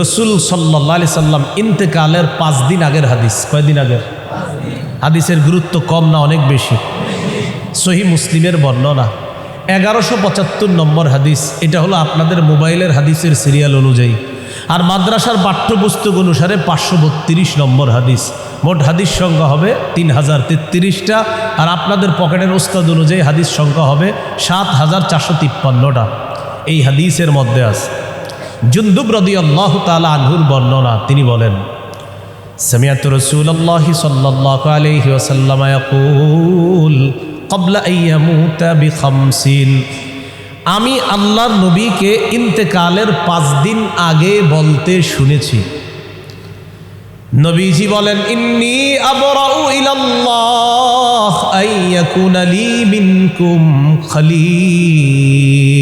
রসুল সাল্লাহ সাল্লাম ইন্তেকালের পাঁচ দিন আগের হাদিস। কয়দিন আগের? হাদিসের গুরুত্ব কম না অনেক বেশি? সহি মুসলিমের বর্ণনা। এগারোশো পঁচাত্তর নম্বর হাদিস, এটা হলো আপনাদের মোবাইলের হাদিসের সিরিয়াল অনুযায়ী। আর মাদ্রাসার পাঠ্যপুস্তক অনুসারে পাঁচশো বত্রিশ নম্বর হাদিস। মোট হাদিস সংখ্যা হবে তিন হাজার তেত্রিশটা, আর আপনাদের পকেটের ওস্তাদ অনুযায়ী হাদিস সংখ্যা হবে সাত হাজার চারশো তিপ্পান্নটা। এই হাদিসের মধ্যে আছে। জুন্দুব রদি আল্লাহ তালা আনহুর বর্ণনা তিনি বলেন سمعت رسول الله صلى الله عليه وسلم يقول قبل أن يموت بخمسين আমি আল্লাহর নবীকে ইন্তেকালের পাঁচ দিন আগে বলতে শুনেছি নবীজি বলেন ইন্নি আবরাউ ইলাল্লাহ আইয়াকুনা লি মিনকুম খলিল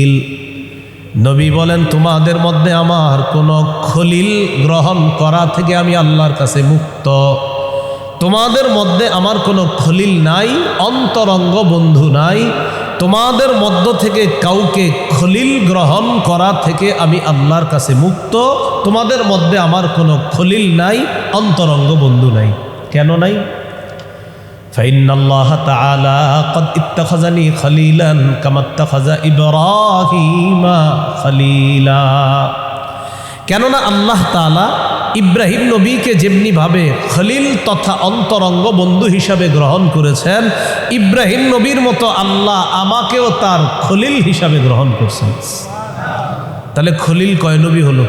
নবী বলেন, তোমাদের মধ্যে আমার কোনো খলিল গ্রহণ করা থেকে আমি আল্লাহর কাছে মুক্ত। তোমাদের মধ্যে আমার কোনো খলিল নাই, অন্তরঙ্গ বন্ধু নাই। তোমাদের মধ্য থেকে কাউকে খলিল গ্রহণ করা থেকে আমি আল্লাহর কাছে মুক্ত। তোমাদের মধ্যে আমার কোনো খলিল নাই, অন্তরঙ্গ বন্ধু নাই। কেন নাই? فإن الله تعالى قد اتخذني خليلا كما اتخذ إبراهيم خليلا কেননা আল্লাহ তাআলা ইব্রাহিম নবীকে যেমনিভাবে খলিল তথা অন্তরঙ্গ বন্ধু হিসাবে গ্রহণ করেছেন ইব্রাহিম নবীর মতো আল্লাহ আমাকেও তার খলিল হিসাবে গ্রহণ করছেন তাহলে খলিল কয় নবী হলো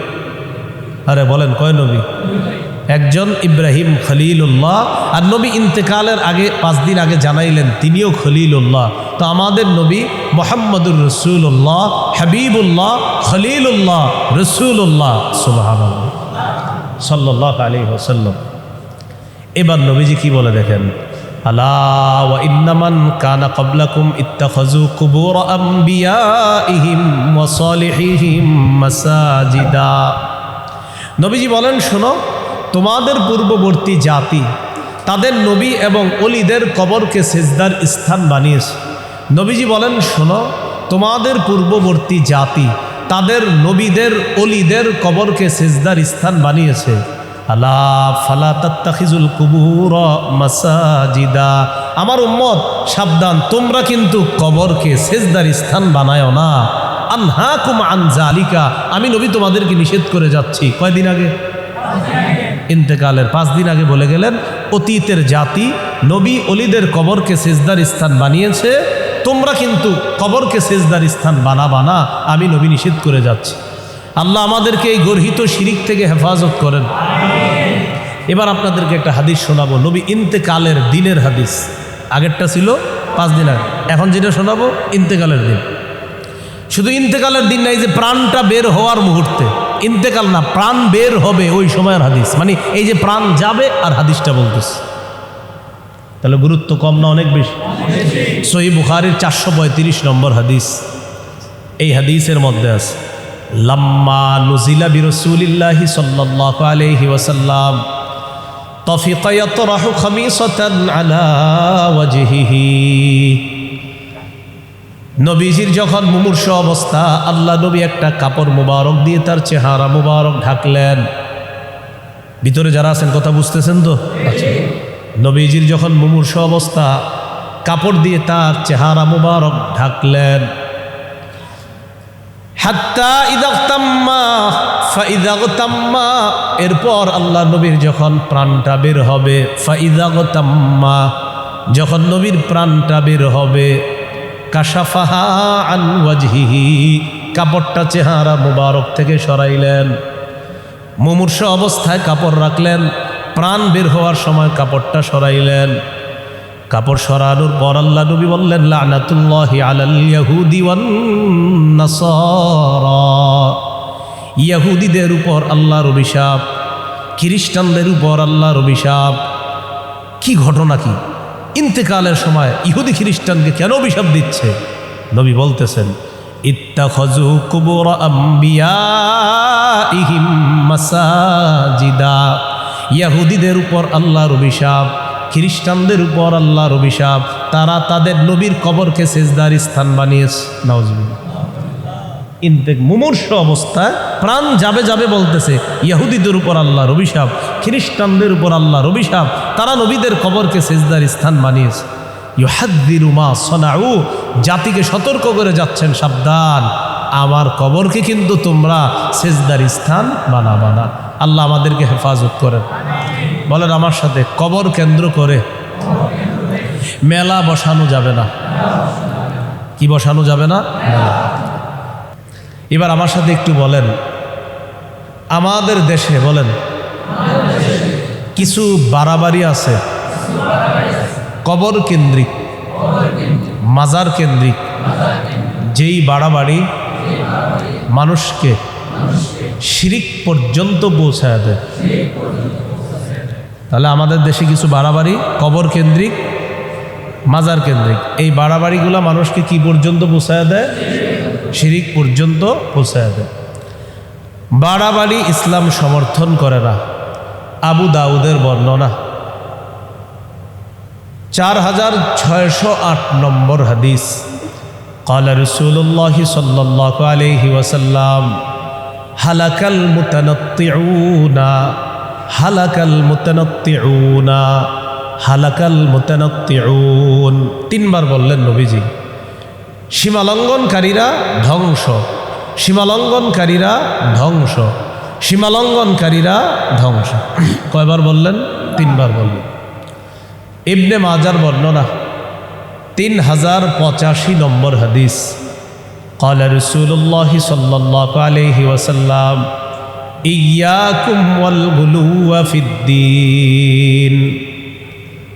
আরে বলেন কয় নবী একজন ইব্রাহিম খলিলুল্লাহ। আর নবী ইন্তেকালের আগে, পাঁচ দিন আগে জানাইলেন, তিনিও খলিলুল্লাহ। তো আমাদের নবী মোহাম্মদুর রসুল্লাহ হাবিবুল্লাহ, খলিলুল্লাহ রসুল্লাহ সুবাহ সাল্লাহ আলী ওসাল্লাম এবার নবীজি কি বলে দেখেন? আলা ওয়া ইন্নামান কানা ক্বাবলাকুম ইত্তাখাযু কুবুর আমবিয়াইহিম ওয়া সালিহিহিম মাসাজিদা। নবীজি বলেন, শোনো তোমাদের পূর্ববর্তী জাতি, তাদের নবী এবং অলিদের কবরকে সেজদার স্থান বানিয়েছে। নবীজি বলেন, শোনো, তোমাদের পূর্ববর্তী জাতি, তাদের নবীদের, অলিদের কবরকে সেজদার স্থান বানিয়েছে। আলা ফালা তাত্তাখিজুল কুবুর মাসাজিদা। আমার উম্মত, সাবধান, তোমরা কিন্তু কবরকে সেজদার স্থান বানায় না। আনহাকুম আন জালিকা। আমি নবী তোমাদেরকে নিষেধ করে যাচ্ছি। কয়দিন আগে? ইন্তেকালের পাঁচ দিন আগে বলে গেলেন, অতীতের জাতি নবী অলিদের কবরকে সেজদার স্থান বানিয়েছে, তোমরা কিন্তু কবরকে সেজদার স্থান বানা বানা আমি নবী নিষেধ করে যাচ্ছি। আল্লাহ আমাদেরকে এই গর্হিত শিরিক থেকে হেফাজত করেন। এবার আপনাদেরকে একটা হাদিস শোনাবো, নবী ইন্তেকালের দিনের হাদিস। আগেরটা ছিল পাঁচ দিন আগে, এখন যেটা শোনাবো, ইন্তেকালের দিন। শুধু ইন্তেকালের দিন নাই, যে প্রাণটা বের হওয়ার মুহূর্তে। ইন্তেকাল না, প্রাণ বের হবে ওই সময়ের হাদিস। মানে এই যে প্রাণ যাবে আর হাদিসটা বলতেছে। তাহলে গুরুত্ব কম না অনেক বেশি? সহি বুখারির চারশো পঁয়ত্রিশ নম্বর হাদিস। এই হাদিসের মধ্যে আছে, লাম্মা নুজিলা বিরসুলিল্লাহি সাল্লাল্লাহু আলাইহি ওয়াসাল্লাম, তফিকা ইয়াতরাহু খামিসাতান আলা ওয়াজহিহি। নবীজির যখন মুমূর্ষ অবস্থা, আল্লাহ নবী একটা কাপড় মুবারক দিয়ে তার চেহারা মুবারক ঢাকলেন। ভিতরে যারা আছেন, কথা বুঝতেছেন তো? আচ্ছা। নবীজির যখন মুমূর্ষ অবস্থা, কাপড় দিয়ে তার চেহারা মুবারক ঢাকলেন। এরপর আল্লাহ নবীর যখন প্রাণটা বের হবে ফাইদাগতাম্মা যখন নবীর প্রাণটা বের হবে আন ওয়াজহিহি। কাপড়টা চেহারা মুবারক থেকে সরাইলেন। মুমূর্ষ অবস্থায় কাপড় রাখলেন। প্রাণ বের হওয়ার সময় কাপড়টা সরাইলেন। কাপড় সরানোর পর আল্লাহ নবী বললেন, লানাতুল্লাহি আলাল ইয়াহুদি ইয়াহুদিদের উপর আল্লাহর অভিশাপ, খ্রিস্টানদের উপর আল্লাহর অভিশাপ। কি ঘটনা কি? ইন্তেকালের সময় ইহুদি খ্রিস্টানকে কেন অভিশাপ দিচ্ছে? নবী বলতেছেন আম্বিয়াইহিম মাসাজিদা। ইয়াহুদিদের উপর আল্লাহর অভিশাপ, খ্রিস্টানদের উপর আল্লাহর অভিশাপ, তারা তাদের নবীর কবরকে সেজদার স্থান বানিয়েছে। নওয়াজবিল্লাহ ইন্তেক মুমূর্ষ অবস্থায় প্রাণ যাবে যাবে বলতেছে, ইয়াহুদিদের উপর আল্লাহর অভিশাপ, খ্রিস্টানদের উপর আল্লাহর অভিশাপ, তারা নবীদের কবরকে সেজদার স্থান বানিয়েছে। ইউহাদ্দিরুমা সনাউ, জাতিকে সতর্ক করে যাচ্ছেন, সাবধান। আমার কবরকে কিন্তু তোমরা সেজদার স্থান বানাবা না। আল্লাহ আমাদেরকে হেফাজত করেন। বলেন, আমার সাথে কবর কেন্দ্র করে মেলা বসানো যাবে না। কি বসানো যাবে না? এবার আমার সাথে একটু বলেন। আমাদের দেশে বলেন, কিছু বাড়াবাড়ি আছে। কবর কেন্দ্রিক, মাজার কেন্দ্রিক, যেই বাড়াবাড়ি মানুষকে শিরিক পর্যন্ত পৌঁছায় দেয়। তাহলে আমাদের দেশে কিছু বাড়াবাড়ি, কবর কেন্দ্রিক, মাজার কেন্দ্রিক, এই বাড়াবাড়িগুলো মানুষকে কি পর্যন্ত পৌঁছায় দেয়? শিরিক পর্যন্ত পৌঁছায় দেয় বাড়াবাড়ি ইসলাম সমর্থন করে না আবু দাউদের বর্ণনা চার হাজার ছয়শো আট নম্বর হাদিস قال رسول الله صلى الله عليه وسلم هلك المتنطعون هلك المتنطعون هلك المتنطعون তিনবার বললেন নবীজি সীমালঙ্ঘনকারীরা ধ্বংস সীমালঙ্ঘনকারীরা ধ্বংস সীমালঙ্ঘনকারীরা ধ্বংস কয়বার বললেন তিনবার বললেন ইবনে মাজার বর্ণনা তিন হাজার পঁচাশি নম্বর হাদিস قال رسول الله صلى الله عليه وسلم إياكم والغلو في الدين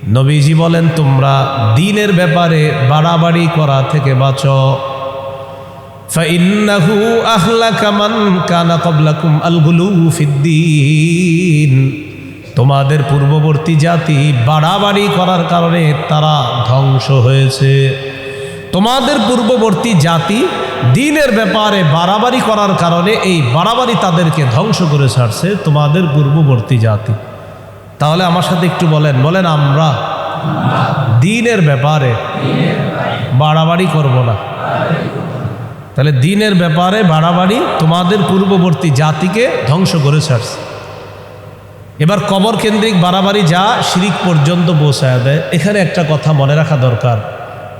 নবীজি বলেন, তোমরা দিনের ব্যাপারে বাড়াবাড়ি করা থেকে বাঁচ। আলগুলু ফিদ্দিন। তোমাদের পূর্ববর্তী জাতি বাড়াবাড়ি করার কারণে তারা ধ্বংস হয়েছে। তোমাদের পূর্ববর্তী জাতি দিনের ব্যাপারে বাড়াবাড়ি করার কারণে এই বাড়াবাড়ি তাদেরকে ধ্বংস করে ছাড়ছে তোমাদের পূর্ববর্তী জাতি। তাহলে আমার সাথে একটু বলেন বলেন আমরা দিনের ব্যাপারে বাড়াবাড়ি করব না। তাহলে দিনের ব্যাপারে বাড়াবাড়ি তোমাদের পূর্ববর্তী জাতিকে ধ্বংস করে ছাড়ছে। এবার কবর কেন্দ্রিক বাড়াবাড়ি যা শিরিক পর্যন্ত পৌঁছায় দেয়, এখানে একটা কথা মনে রাখা দরকার।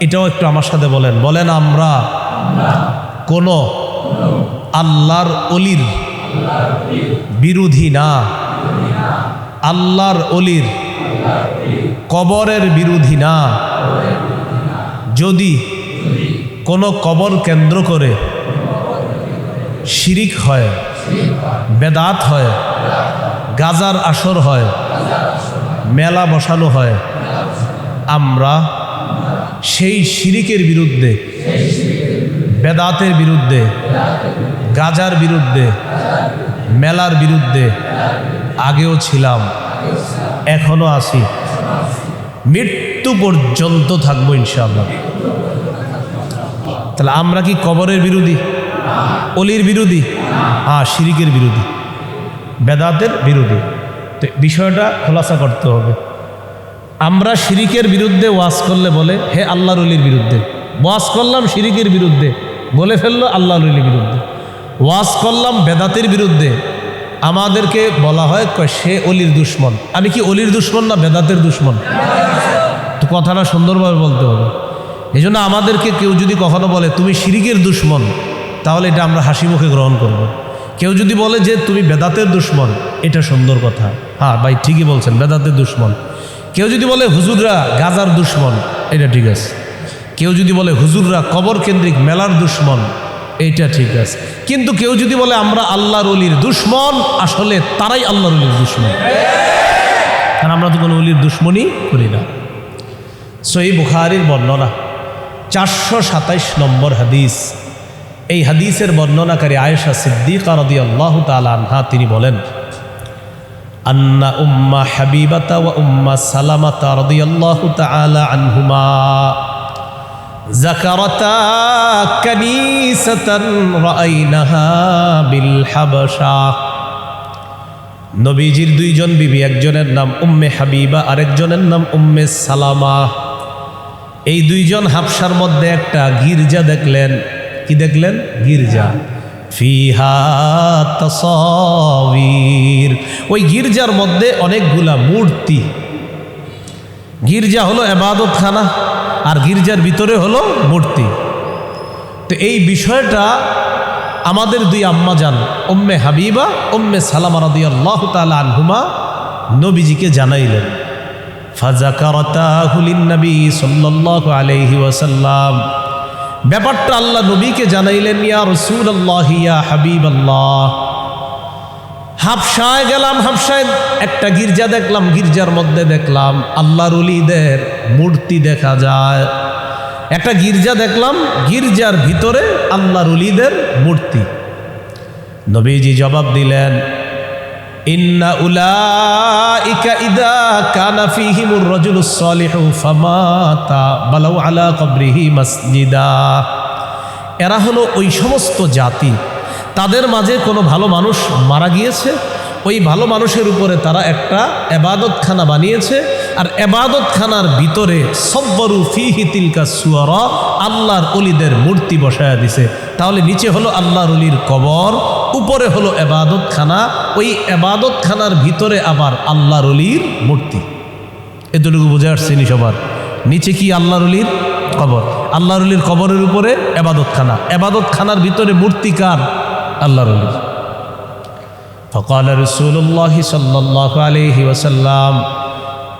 এটাও একটু আমার সাথে বলেন বলেন আমরা কোন আল্লাহর অলির বিরোধী না। আল্লাহর অলির কবরের বিরোধী না। যদি কোনো কবর কেন্দ্র করে শিরিক হয়, বেদাত হয়, গাজার আসর হয়, মেলা বসানো হয়, আমরা সেই শিরিকের বিরুদ্ধে, বেদাতের বিরুদ্ধে, গাজার বিরুদ্ধে, মেলার বিরুদ্ধে আগেও ছিলাম, এখনও আছি। মৃত্যু পর্যন্ত থাকব ইনশাআল্লাহ। তাহলে আমরা কি কবরের বিরোধী? অলির বিরোধী? হ্যাঁ শিরিকের বিরোধী। বেদাতের বিরোধী। তো বিষয়টা খোলাসা করতে হবে। আমরা শিরিকের বিরুদ্ধে ওয়াজ করলে বলে, হে আল্লাহর অলির বিরুদ্ধে। ওয়াজ করলাম শিরিকের বিরুদ্ধে, বলে ফেলল আল্লাহর অলির বিরুদ্ধে। ওয়াজ করলাম বেদাতের বিরুদ্ধে আমাদেরকে বলা হয় সে অলির দুশ্মন। আমি কি অলির দুশ্মন না বেদাতের দুশ্মন? তো কথাটা সুন্দরভাবে বলতে হবে। এই জন্য আমাদেরকে কেউ যদি কখনো বলে, তুমি শিরিকের দুশ্মন তাহলে এটা আমরা হাসি মুখে গ্রহণ করব। কেউ যদি বলে যে, তুমি বেদাতের দুশ্মন এটা সুন্দর কথা। হ্যাঁ ভাই, ঠিকই বলছেন বেদাতের দুশ্মন। কেউ যদি বলে, হুজুররা গাজার দুশ্মন এটা ঠিক আছে। কেউ যদি বলে, হুজুররা কবর কেন্দ্রিক মেলার দুশ্মন এইটা ঠিক আছে। কিন্তু কেউ যদি বলে, আমরা আল্লাহর অলির দুশ্মন, আসলে তারাই আল্লাহর অলির দুশ্মন। কারণ আমরা তো কোনো অলির দুশ্মনই করি না। সই বুখারির বর্ণনা, চারশো সাতাইশ নম্বর হাদিস। এই হাদিসের বর্ণনাকারী আয়েশা সিদ্দিকা রদি আল্লাহ আনহা, তিনি বলেন, আন্না উম্মা হাবিবাতা উম্মা সালামাতা রাদিয়াল্লাহু তাআলা আনহুমা। ذكرتا كنيسة رأيناها بالحبشة নবীজির দুইজন বিবি একজনের নাম উম্মে হাবিবা আরেকজনের নাম উম্মে সালামা এই দুইজন হাফসার মধ্যে একটা গির্জা দেখলেন কি দেখলেন গির্জা ফিহা তাসাবির ওই গির্জার মধ্যে অনেকগুলা মূর্তি গির্জা হলো এবাদতখানা আর গির্জার ভিতরে হলো মূর্তি। তো এই বিষয়টা আমাদের দুই আম্মা যান ওম্মে হাবিবা ওম্মে সালামা রাদি আল্লাহ তালা আনহুমা নবীজিকে জানাইলেন। ব্যাপারটা আল্লাহ নবীকে জানাইলেন, ইয়া রাসূলুল্লাহ, ইয়া হাবিবাল্লাহ। হাফসায় গেলাম, হাফসায় একটা গির্জা দেখলাম, গির্জার মধ্যে দেখলাম আল্লাহর উলিদের মূর্তি দেখা যায়। একটা গির্জা দেখলাম, গির্জার ভিতরে আল্লাহর উলিদের মূর্তি। নবীজি জবাব দিলেন, ইন্না উলাইকা ইদা কানা ফিহিমুর আলা কবরিহি মাসজিদা। এরা হলো ওই সমস্ত জাতি তাদের মাঝে কোনো ভালো মানুষ মারা গিয়েছে, ওই ভালো মানুষের উপরে তারা একটা এবাদতখানা বানিয়েছে, আর এবাদতখানার ভিতরে সব্বরু ফিহি তিলকা সুয়ার, আল্লাহর অলিদের মূর্তি বসায়া দিছে। তাহলে নিচে হলো আল্লাহর অলির কবর, উপরে হলো এবাদতখানা ওই এবাদতখানার ভিতরে আবার আল্লাহর অলির মূর্তি। এতটুকু বুঝে আসছেনি সবার? নিচে কি আল্লাহর অলির কবর? আল্লাহর অলির কবরের উপরে এবাদতখানা এবাদতখানার ভিতরে মূর্তিকার আল্লাহর অলির فقال رسول الله صلى الله عليه وسلم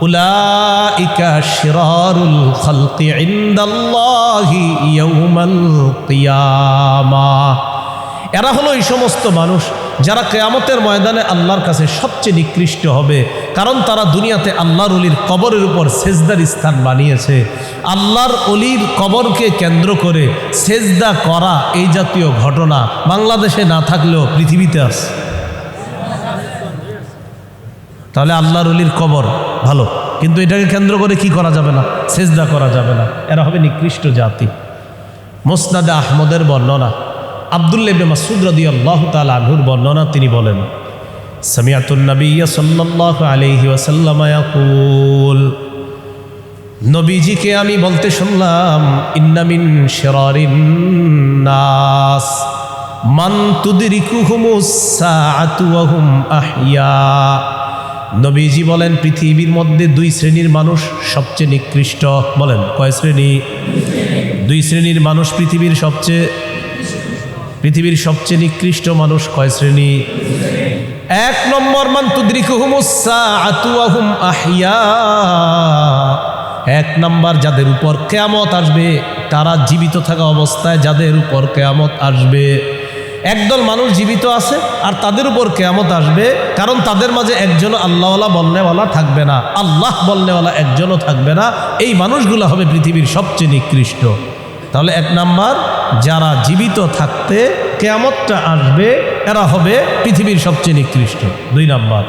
أولئك شرار الخلق عند الله يوم القيامة এরা হলো এই সমস্ত মানুষ যারা কেয়ামতের ময়দানে আল্লাহর কাছে সবচেয়ে নিকৃষ্ট হবে, কারণ তারা দুনিয়াতে আল্লাহর অলির কবরের উপর সেজদার স্থান বানিয়েছে। আল্লাহর অলির কবরকে কেন্দ্র করে সেজদা করা এই জাতীয় ঘটনা বাংলাদেশে না থাকলেও পৃথিবীতে আছে। তাহলে আল্লাহর অলির কবর ভালো, কিন্তু এটাকে কেন্দ্র করে কি করা যাবে না? সেজদা করা যাবে না। এরা হবে নিকৃষ্ট জাতি। মোসনাদে আহমদের বর্ণনা। আবদুল্লেবে মাসুদ রদি আল্লাহ তাল আনহুর বর্ণনা তিনি বলেন সামিয়াতুন নবী সাল্লাল্লাহু আলাইহি নবীজিকে আমি বলতে শুনলাম ইন্নামিন শিরারিন নাস, মান তুদরিকুহুমুস সাআতু ওয়া হুম আহইয়া নবীজি বলেন, পৃথিবীর মধ্যে দুই শ্রেণির মানুষ সবচেয়ে নিকৃষ্ট বলেন, কয় শ্রেণি? দুই শ্রেণির মানুষ পৃথিবীর সবচেয়ে পৃথিবীর সবচেয়ে নিকৃষ্ট মানুষ কয় শ্রেণি? এক নম্বর আহিয়া এক নম্বর, যাদের উপর কেয়ামত আসবে, তারা জীবিত থাকা অবস্থায় যাদের উপর কেয়ামত আসবে। একদল মানুষ জীবিত আছে আর তাদের উপর কেয়ামত আসবে, কারণ তাদের মাঝে একজনও আল্লাহওয়ালা বলনেওয়ালা থাকবে না। আল্লাহ বলনেওয়ালা একজনও থাকবে না। এই মানুষগুলো হবে পৃথিবীর সবচেয়ে নিকৃষ্ট। তাহলে এক নাম্বার, যারা জীবিত থাকতে কেয়ামতটা আসবে, এরা হবে পৃথিবীর সবচেয়ে নিকৃষ্ট। দুই নাম্বার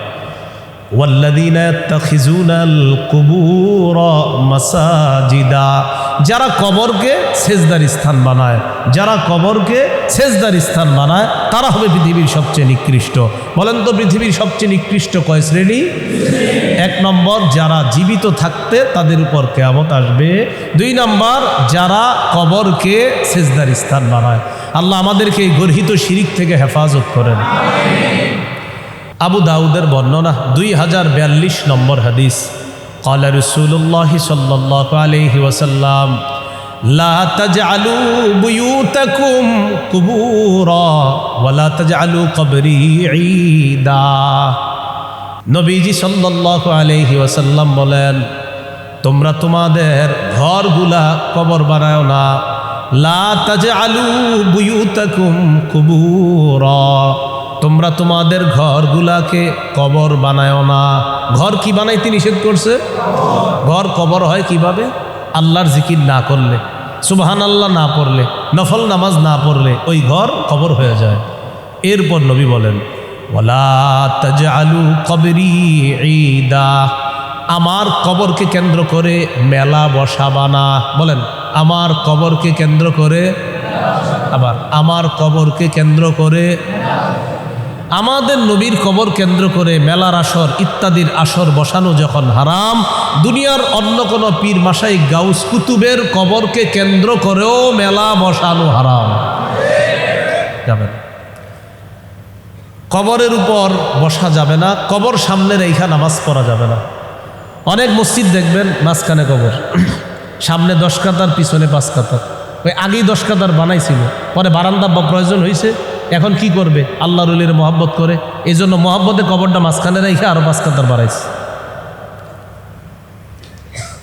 والذين يتخذون القبور مساجدا যারা কবরকে সেজদার স্থান বানায় যারা কবরকে সেজদার স্থান বানায় তারা হবে পৃথিবীর সবচেয়ে নিকৃষ্ট বলেন তো পৃথিবীর সবচেয়ে নিকৃষ্ট কয় শ্রেণী এক নম্বর যারা জীবিত থাকতে তাদের উপর কেয়ামত আসবে দুই নম্বর যারা কবরকে সেজদার স্থান বানায় আল্লাহ আমাদেরকে এই গর্হিত শিরিক থেকে হেফাজত করেন আবু দাউদের বর্ণনা দুই হাজার বিয়াল্লিশ নম্বর হাদিস قال رسول الله صلى الله عليه وسلم لا تجعلوا بيوتكم قبورا ولا تجعلوا قبري عيدا নবীজি সাল্লাল্লাহু আলাইহি ওয়াসাল্লাম বলেন তোমরা তোমাদের ঘরগুলা কবর বানায় না লা তাজআলু বুয়ুতাকুম কুবুরা তোমরা তোমাদের ঘরগুলাকে কবর বানায় না। ঘর কি বানাইতে নিষেধ করছে? ঘর কবর হয় কীভাবে? আল্লাহর জিকির না করলে সুবহান আল্লাহ না পড়লে, নফল নামাজ না পড়লে ওই ঘর কবর হয়ে যায়। এরপর নবী বলেন ঈদা। আমার কবরকে কেন্দ্র করে মেলা বসাবানা বলেন, আমার কবরকে কেন্দ্র করে? আবার, আমার কবরকে কেন্দ্র করে আমাদের নবীর কবর কেন্দ্র করে মেলার আসর, ইত্যাদির আসর বসানো যখন হারাম, দুনিয়ার অন্য কোনো পীর মাসাই গাউস কুতুবের কবরকে কেন্দ্র করেও মেলা বসানো হারাম। যাবে না। কবরের উপর বসা যাবে না, কবর সামনে রেখা নামাজ পড়া যাবে না। অনেক মসজিদ দেখবেন, মাঝখানে কবর। সামনে দশ কাতার, পিছনে পাঁচ কাতার। ওই আগেই দশ কাতার বানাইছিল। পরে বারান্দা বা প্রয়োজন হয়েছে এখন কি করবে? আল্লাহ রুলির মহাব্বত করে। এই জন্য মহাব্বতে কবরটা মাঝখানে রেখে আরও পাঁচ কাতার বাড়াইছে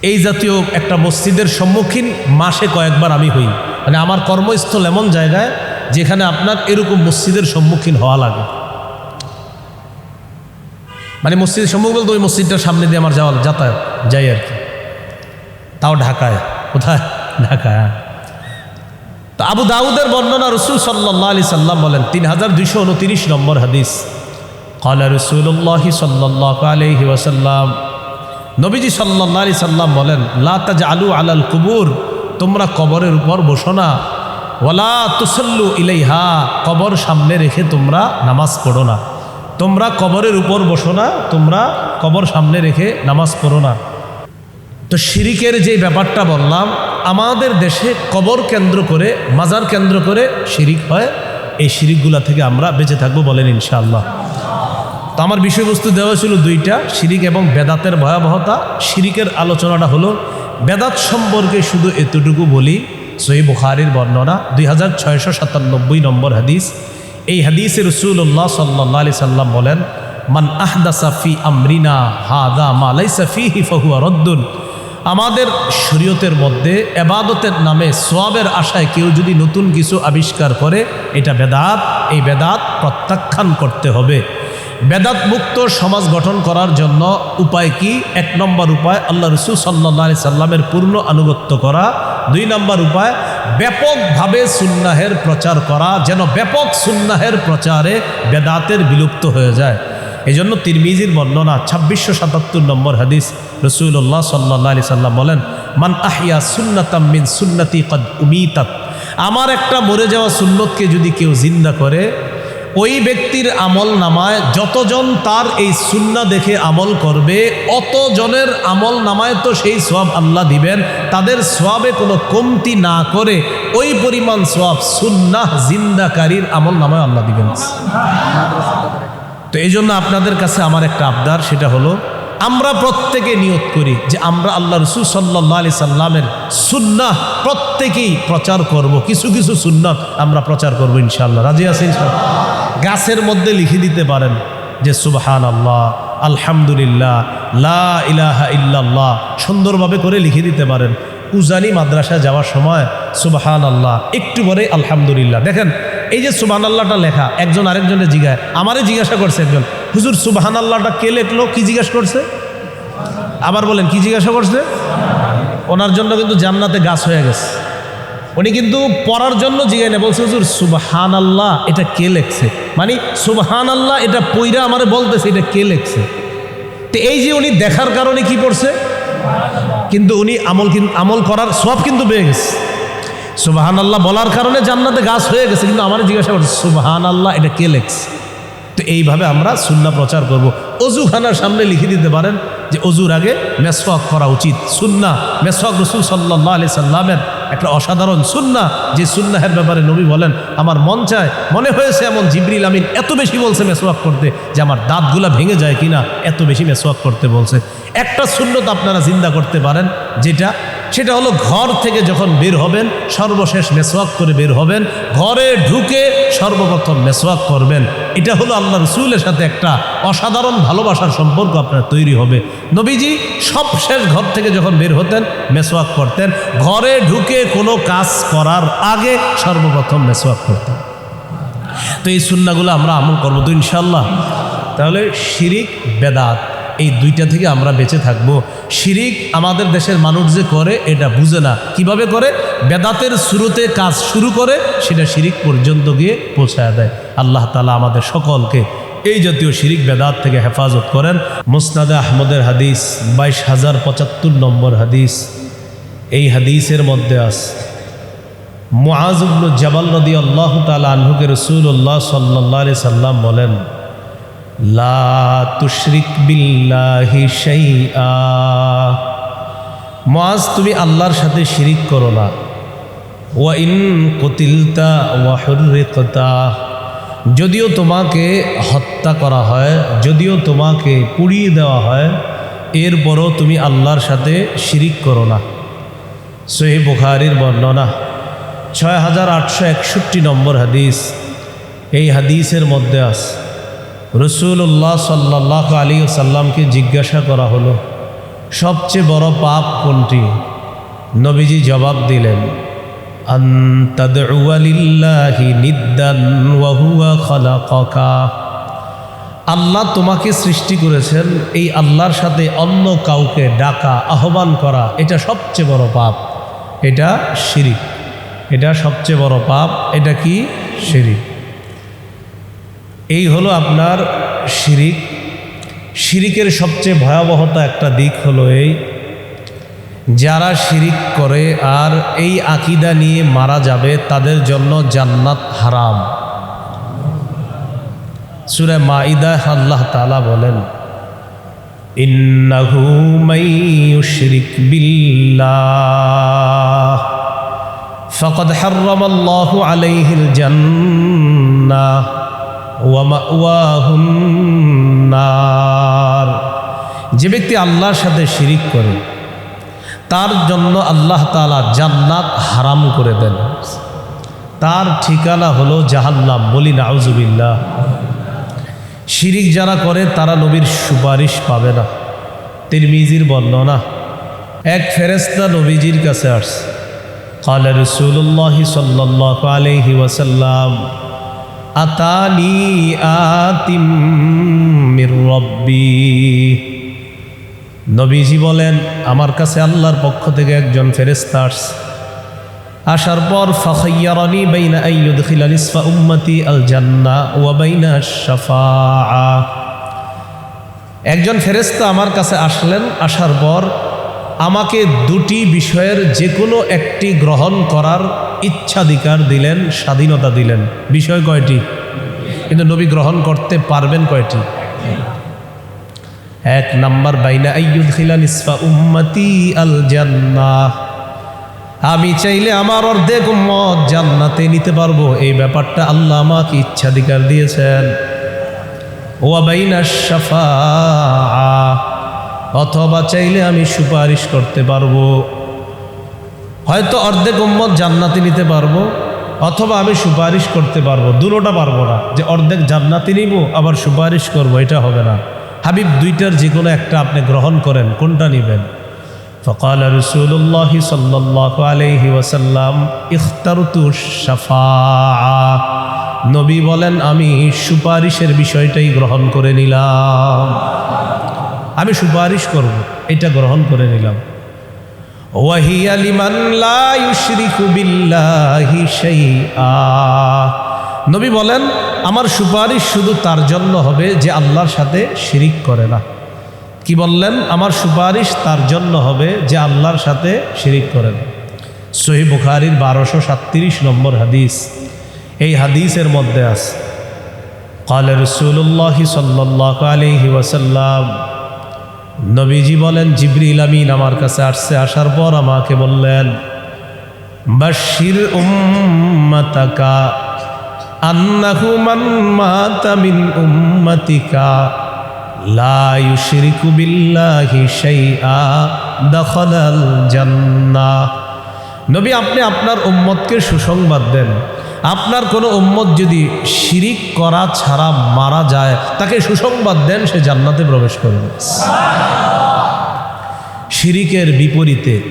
এই জাতীয় একটা মসজিদের সম্মুখীন মাসে কয়েকবার আমি হই। মানে আমার কর্মস্থল এমন জায়গায় যেখানে আপনার এরকম মসজিদের সম্মুখীন হওয়া লাগে। মানে মসজিদের সম্মুখ বলতে ওই মসজিদটার সামনে দিয়ে আমার যাওয়া যাতায়াত যাই আর কি। তাও ঢাকায়। কোথায়? ঢাকায় হ্যাঁ। তো আবু দাউদের বর্ণনা রসুল সাল্লাহ আলি সাল্লাম বলেন তিন হাজার দুইশো উনতিরিশ নম্বর হাদিস। কালা রসুল্লাহ সাল্লাহ আলহি ওসাল্লাম নবীজি সাল্লাহ আলি সাল্লাম বলেন লাতাজ আলু আলাল কুবুর, তোমরা কবরের উপর বসো না। ওলা তুসল্লু ইলাইহা, কবর সামনে রেখে তোমরা নামাজ পড়ো না। তোমরা কবরের উপর বসো না, তোমরা কবর সামনে রেখে নামাজ পড়ো না। তো শিরিকের যে ব্যাপারটা বললাম, আমাদের দেশে কবর কেন্দ্র করে, মাজার কেন্দ্র করে শিরিক হয়। এই শিরিকগুলা থেকে আমরা বেঁচে থাকব বলেন ইনশাআল্লাহ। তো আমার বিষয়বস্তু দেওয়া ছিল দুইটা, শিরিক এবং বেদাতের ভয়াবহতা। শিরিকের আলোচনাটা হলো, বেদাত সম্পর্কে শুধু এতটুকু বলি, সহি বুখারির বর্ণনা, দুই হাজার ছয়শো সাতানব্বই নম্বর হাদিস। এই হাদিসে রসুল্লাহ সাল্লাহ আলি সাল্লাম বলেন, মান আহদা সাফি আমরিনা, হাদা মালাই সাফি হিফাহুয়া রদ্দুন। আমাদের শরীয়তের মধ্যে এবাদতের নামে সোয়াবের আশায় কেউ যদি নতুন কিছু আবিষ্কার করে, এটা বেদাত। এই বেদাত প্রত্যাখ্যান করতে হবে। বেদাত মুক্ত সমাজ গঠন করার জন্য উপায় কি? এক নম্বর উপায় আল্লাহ রসুল সাল্লা সাল্লামের পূর্ণ আনুগত্য করা। দুই নম্বর উপায়, ব্যাপকভাবে সুন্নাহের প্রচার করা, যেন ব্যাপক সুন্নাহের প্রচারে বেদাতের বিলুপ্ত হয়ে যায়। এই জন্য তিরমিজির বর্ণনা ছাব্বিশশো সাতাত্তর নম্বর হাদিস রসুল্লাহ সাল্লাহ আলি সাল্লাম বলেন, মান আহিয়া সুন্নাতাম মিন সুন্নতি কদ উমিতাত। আমার একটা মরে যাওয়া সুন্নতকে যদি কেউ জিন্দা করে, ওই ব্যক্তির আমল নামায় যতজন তার এই সুন্না দেখে আমল করবে, অতজনের আমল নামায় তো সেই সোয়াব আল্লাহ দিবেন। তাদের সোয়াবে কোনো কমতি না করে ওই পরিমাণ সোয়াব সুন্নাহ জিন্দাকারীর আমল নামায় আল্লাহ দিবেন। তো এই জন্য আপনাদের কাছে আমার একটা আবদার, সেটা হলো আমরা প্রত্যেকে নিয়োগ করি যে আমরা আল্লাহ রসুল সাল্লাহ আলি সাল্লামের সুন্নাহ প্রত্যেকেই প্রচার করব। কিছু কিছু সুন্নাত আমরা প্রচার করব ইনশাল্লাহ রাজি আছে গাছের মধ্যে লিখে দিতে পারেন যে সুবহান আল্লাহ আলহামদুলিল্লাহ, লা ইলাহা ইল্লাল্লাহ সুন্দরভাবে করে লিখে দিতে পারেন। উজানি মাদ্রাসা যাওয়ার সময় সুবহান আল্লাহ একটু পরে আলহামদুলিল্লাহ। দেখেন, এই যে সুবহান আল্লাহটা লেখা, একজন আরেকজনের জিজ্ঞায় আমারে জিজ্ঞাসা করছে একজন হুজুর সুবহান আল্লাহটা কে লেখলো? কি জিজ্ঞাসা করছে? আবার বলেন, কি জিজ্ঞাসা করছে? ওনার জন্য কিন্তু জান্নাতে গাছ হয়ে গেছে। উনি কিন্তু পড়ার জন্য জিজ্ঞাসা না বলছে, হুজুর সুবহান আল্লাহ এটা কে লেখছে? মানে সুবহান আল্লাহ এটা পইরা আমারে বলতেছে, এটা কে লেখছে? তো এই যে উনি দেখার কারণে কি করছে কিন্তু উনি আমল আমল করার সব কিন্তু পেয়ে গেছে। সুবাহান আল্লাহ বলার কারণে জান্নাতে গাছ হয়ে গেছে, কিন্তু আমার জিজ্ঞাসা করছে সুবাহান আল্লাহ এটা কে লেখছে? তো এইভাবে আমরা সুন্না প্রচার করব। অজুখানার সামনে লিখে দিতে পারেন যে অজুর আগে মেসওয়াক করা উচিত। সুন্না, মেসওয়াক রসুল সাল্লাহ আলি সাল্লামের একটা অসাধারণ সুন্না, যে সুন্নাহের ব্যাপারে নবী বলেন, আমার মন চায়, মনে হয়েছে এমন জিবরিল আমিন এত বেশি বলছে মেসওয়াক করতে যে আমার দাঁতগুলা ভেঙে যায় কিনা, এত বেশি মেসওয়াক করতে বলছে। একটা সুন্নত আপনারা জিন্দা করতে পারেন, যেটা সেটা হলো ঘর থেকে যখন বের হবেন, সর্বশেষ মেসওয়াক করে বের হবেন, ঘরে ঢুকে সর্বপ্রথম মেসওয়াক করবেন। এটা হলো আল্লাহ রসুলের সাথে একটা অসাধারণ ভালোবাসার সম্পর্ক আপনার তৈরি হবে। নবীজি সব শেষ ঘর থেকে যখন বের হতেন, মেসওয়াক করতেন, ঘরে ঢুকে কোনো কাজ করার আগে সর্বপ্রথম মেসওয়াক করতেন। তো এই সুন্নাগুলো আমরা আমল করব তো ইনশাল্লাহ তাহলে শিরিক, বেদাত এই দুইটা থেকে আমরা বেঁচে থাকব। শিরিক আমাদের দেশের মানুষ যে করে, এটা বুঝে না। কীভাবে করে? বেদাতের শুরুতে কাজ শুরু করে, সেটা শিরিক পর্যন্ত গিয়ে পৌঁছায় দেয়। আল্লাহ তালা আমাদের সকলকে এই জাতীয় শিরিক বেদাত থেকে হেফাজত করেন। মুসনাদে আহমদের হাদিস, বাইশ হাজার পঁচাত্তর নম্বর হাদিস। এই হাদিসের মধ্যে আছে মুআজুবনু জাবাল রদি আল্লাহ তালা আনহুকে রসুল্লাহ সাল্লাহ সাল্লাম বলেন লা তুশরিক বিল্লাহি শাইআ। মুআজ, তুমি আল্লাহর সাথে শিরিক করো না। ওয়াইন কতিলতা ওয়াহুরিকতা যদিও তোমাকে হত্যা করা হয়, যদিও তোমাকে পুড়িয়ে দেওয়া হয়, এরপরও তুমি আল্লাহর সাথে শিরিক করো না। সহি বুখারির বর্ণনা, ছয় হাজার আটশো একষট্টি নম্বর হাদিস। এই হাদিসের মধ্যে আস রসুল্লাহ সাল্লাহ আলী সাল্লামকে জিজ্ঞাসা করা হলো, সবচেয়ে বড় পাপ কোনটি? নবীজি জবাব দিলেন আল্লাহ তোমাকে সৃষ্টি করেছেন, এই আল্লাহর সাথে অন্য কাউকে ডাকা, আহ্বান করা, এটা সবচেয়ে বড় পাপ। এটা শিরিক। এটা সবচেয়ে বড় পাপ, এটা কি? শিরিক। এই হলো আপনার শিরিক। শিরিকের সবচেয়ে ভয়াবহতা একটা দিক হলো এই, যারা শিরিক করে আর এই আকিদা নিয়ে মারা যাবে, তাদের জন্য জান্নাত হারাম। সুরে মাইদা আল্লাহ তালা বলেন ফকদ মাইয়ুশরিক আলাইহিল জান্নাহ। الجنة ومأواه النار যে ব্যক্তি আল্লাহর সাথে শিরিক করে তার জন্য আল্লাহ তালা জান্নাত হারাম করে দেন তার ঠিকানা হলো জাহান্নাম বলি নাউজুবিল্লাহ শিরিক যারা করে তারা নবীর সুপারিশ পাবে না তিরমিজির বর্ণনা এক ফেরেস্তা নবীজির কাছে আসছে قال رسول الله صلى الله عليه وسلم আতালি আতিম রব্বি। নবীজি বলেন, আমার কাছে আল্লাহর পক্ষ থেকে একজন ফেরেস্তার্স আসার পর, ফাখাইয়ারানি বাইনা আইয়ুদখিলাল ইসফা উম্মতি আল জান্না ওয়া বাইনা শাফা একজন ফেরেস্তা আমার কাছে আসলেন, আসার পর আমাকে দুটি বিষয়ের যে কোনো একটি গ্রহণ করার ইচ্ছাধিকার দিলেন, স্বাধীনতা দিলেন। বিষয় কয়টি? কিন্তু নবী গ্রহণ করতে পারবেন কয়টি? এক নাম্বার, বাইনা আইয়ুদ নিসফা উম্মতি আল জান্নাহ। আমি চাইলে আমার অর্ধেক উম্মত জান্নাতে নিতে পারব। এই ব্যাপারটা আল্লাহ আমাকে ইচ্ছাধিকার দিয়েছেন। ওয়াবাইনা শাফা অথবা চাইলে আমি সুপারিশ করতে পারব। হয়তো অর্ধেক উম্মত জান্নাতি নিতে পারব, অথবা আমি সুপারিশ করতে পারব, দুটোটা পারব না। যে অর্ধেক জান্নাতি নিব, আবার সুপারিশ করব, এটা হবে না। হাবিব দুইটার যে কোনো একটা আপনি গ্রহণ করেন, কোনটা নেবেন? ফকাল রসুল্লাহ সাল্লাহ আলহি ওয়াসাল্লাম, ইখতারতু সাফা নবী বলেন, আমি সুপারিশের বিষয়টাই গ্রহণ করে নিলাম। আমি সুপারিশ করব এটা গ্রহণ করে নিলাম ওয়াহিয়া লিমান লা ইউশরিকু বিল্লাহি শাইআ নবী বলেন আমার সুপারিশ শুধু তার জন্য হবে যে আল্লাহর সাথে শিরিক করে না কি বললেন আমার সুপারিশ তার জন্য হবে যে আল্লাহর সাথে শিরিক করে না সহি বুখারির বারোশো সাতত্রিশ নম্বর হাদিস এই হাদিসের মধ্যে আছে قال رسول الله صلى الله عليه وسلم নবীজি বলেন, জিবরিল আমিন আমার কাছে আসছে, আসার পর আমাকে বললেন বাশির উম্মাতাকা, আন্নাহু মান মাতা মিন উম্মাতিকা, লা ইউশরিকু বিল্লাহি শাইআ, দাখালাল জান্নাহ। নবী, আপনি আপনার উম্মতকে সুসংবাদ দেন। আপনার কোনো উম্মত যদি শিরিক করা ছাড়া মারা যায়, তাকে সুসংবাদ দেন, সে জান্নাতে প্রবেশ করবে। শিরিকের বিপরীতে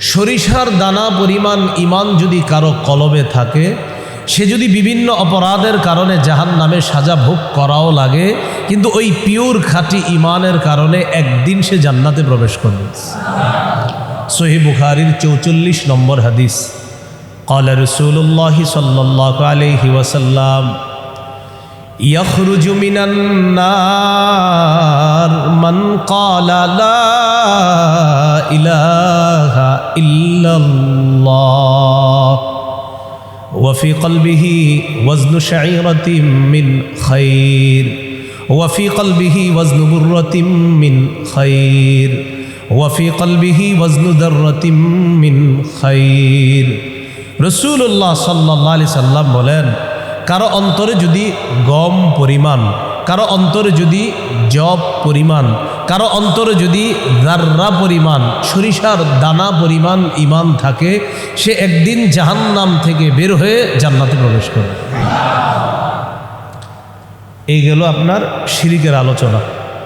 সরিষার দানা পরিমাণ ইমান যদি কারও কলবে থাকে, সে যদি বিভিন্ন অপরাধের কারণে জাহান নামে সাজা ভোগ করাও লাগে, কিন্তু ওই পিওর খাঁটি ইমানের কারণে একদিন সে জান্নাতে প্রবেশ করবে। সহি বুখারির চৌচল্লিশ নম্বর হাদিস। قال رسول الله صلى الله عليه وسلم يخرج من النار من قال لا إله إلا الله وفي قلبه وزن شعيرة من خير وفي قلبه وزن برة من خير وفي قلبه وزن ذرة من خير রসুল্লাহ সাল্লাহ সাল্লাম বলেন, কারও অন্তরে যদি গম পরিমাণ, কারও অন্তরে যদি জব পরিমাণ, কারও অন্তরে যদি দার্রা পরিমাণ, সরিষার দানা পরিমাণ ইমান থাকে, সে একদিন জাহান্নাম থেকে বের হয়ে জান্নাতে প্রবেশ করবে। এই গেল আপনার শিরিকের আলোচনা।